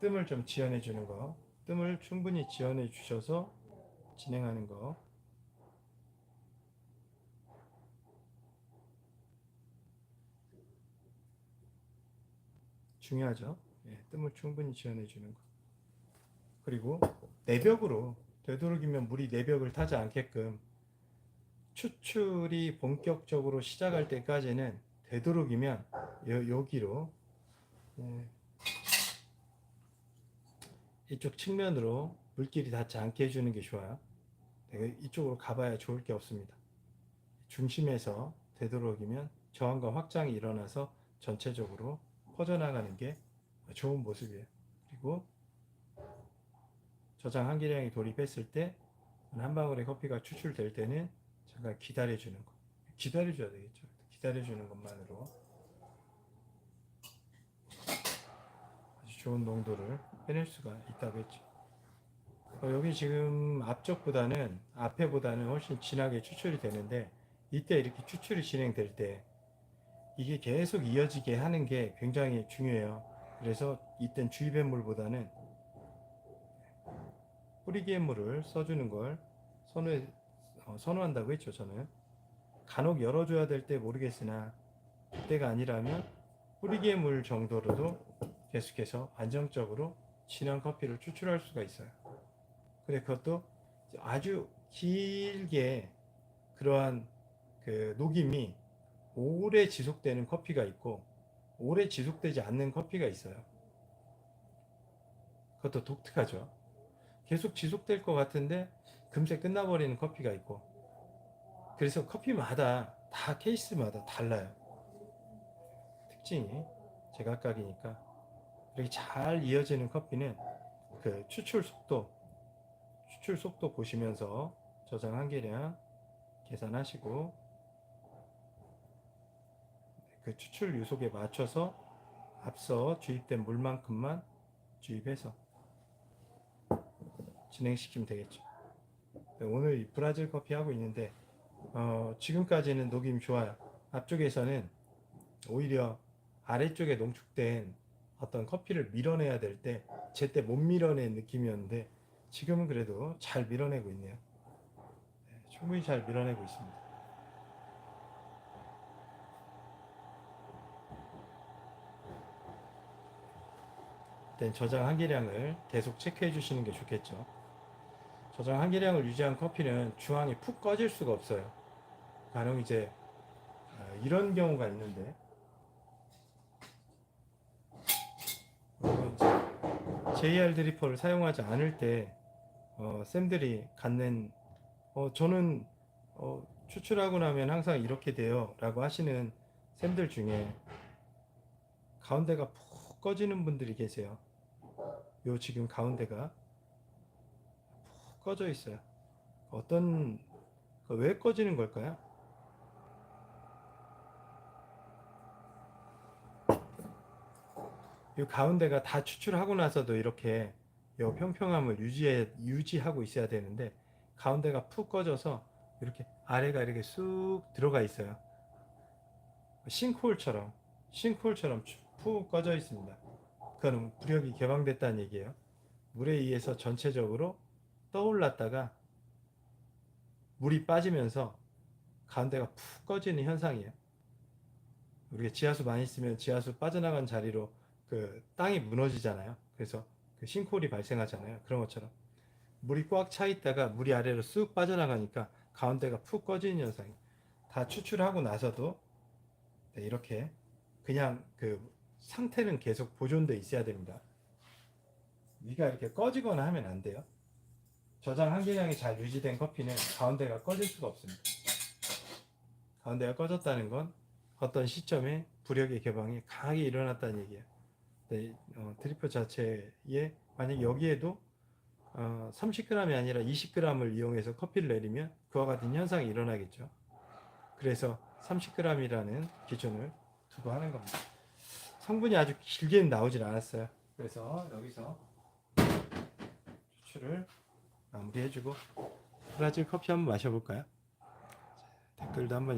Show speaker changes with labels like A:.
A: 뜸을 좀 지연해 주는 거, 뜸을 충분히 지연해 주셔서 진행하는 거. 중요하죠. 예, 뜸을 충분히 지연해 주는 거. 그리고 내벽으로 되도록이면 물이 내벽을 타지 않게끔 추출이 본격적으로 시작할 때까지는 되도록이면 여, 여기로 예, 이쪽 측면으로 물길이 닿지 않게 해주는 게 좋아요. 네, 이쪽으로 가봐야 좋을 게 없습니다. 중심에서 되도록이면 저항과 확장이 일어나서 전체적으로 퍼져나가는 게 좋은 모습이에요. 그리고 저장 한기량이 돌입했을 때 한 방울의 커피가 추출될 때는 잠깐 기다려주는 거. 기다려줘야 되겠죠. 기다려주는 것만으로 아주 좋은 농도를 해낼 수가 있다고 했죠. 어, 여기 지금 앞쪽보다는 앞에보다는 훨씬 진하게 추출이 되는데 이때 이렇게 추출이 진행될 때 이게 계속 이어지게 하는 게 굉장히 중요해요. 그래서 이땐 주입의 물보다는 뿌리기의 물을 써주는 걸 선호해, 어, 선호한다고 했죠, 저는. 간혹 열어줘야 될 때 모르겠으나 그때가 아니라면 뿌리기의 물 정도로도 계속해서 안정적으로 진한 커피를 추출할 수가 있어요. 근데 그것도 아주 길게 그러한 그 녹임이 오래 지속되는 커피가 있고 오래 지속되지 않는 커피가 있어요. 그것도 독특하죠. 계속 지속될 것 같은데 금세 끝나버리는 커피가 있고 그래서 커피마다 다 케이스마다 달라요. 특징이 제각각이니까 이렇게 잘 이어지는 커피는 그 추출 속도 추출 속도 보시면서 저장 한계량 계산하시고 그 추출 유속에 맞춰서 앞서 주입된 물만큼만 주입해서 진행시키면 되겠죠. 네, 오늘 이 브라질 커피 하고 있는데 어, 지금까지는 녹임 좋아요. 앞쪽에서는 오히려 아래쪽에 농축된 어떤 커피를 밀어내야 될 때 제때 못 밀어낸 느낌이었는데 지금은 그래도 잘 밀어내고 있네요. 네, 충분히 잘 밀어내고 있습니다. 일단 저장 한계량을 계속 체크해 주시는 게 좋겠죠. 저장 한계량을 유지한 커피는 중앙이 푹 꺼질 수가 없어요. 간혹 이제 어, 이런 경우가 있는데 JR 드리퍼를 사용하지 않을 때 어, 쌤들이 갖는 어, 저는 어, 추출하고 나면 항상 이렇게 돼요 라고 하시는 쌤들 중에 가운데가 푹 꺼지는 분들이 계세요. 요 지금 가운데가 푹 꺼져 있어요. 어떤 그왜 꺼지는 걸까요? 이 가운데가 다 추출하고 나서도 이렇게 요 평평함을 유지해 유지하고 있어야 되는데 가운데가 푹 꺼져서 이렇게 아래가 이렇게 쑥 들어가 있어요. 싱크홀처럼 싱크홀처럼 푹 꺼져 있습니다. 그거는 부력이 개방됐다는 얘기예요. 물에 의해서 전체적으로 떠올랐다가 물이 빠지면서 가운데가 푹 꺼지는 현상이에요. 우리가 지하수 많이 쓰면 지하수 빠져나간 자리로 그 땅이 무너지잖아요. 그래서 그 싱크홀이 발생하잖아요. 그런 것처럼 물이 꽉 차 있다가 물이 아래로 쑥 빠져나가니까 가운데가 푹 꺼지는 현상이 다 추출하고 나서도 네, 이렇게 그냥 그 상태는 계속 보존돼 있어야 됩니다. 위가 이렇게 꺼지거나 하면 안 돼요. 저장 한계량이 잘 유지된 커피는 가운데가 꺼질 수가 없습니다. 가운데가 꺼졌다는 건 어떤 시점에 부력의 개방이 강하게 일어났다는 얘기예요. 네, 어, 트리플 자체에 만약 여기에도 어, 30g이 아니라 20g을 이용해서 커피를 내리면 그와 같은 현상이 일어나겠죠. 그래서 30g이라는 기준을 두고 하는 겁니다. 성분이 아주 길게는 나오질 않았어요. 그래서 여기서 추출을 마무리해주고 브라질 커피 한번 마셔볼까요? 자, 댓글도 한번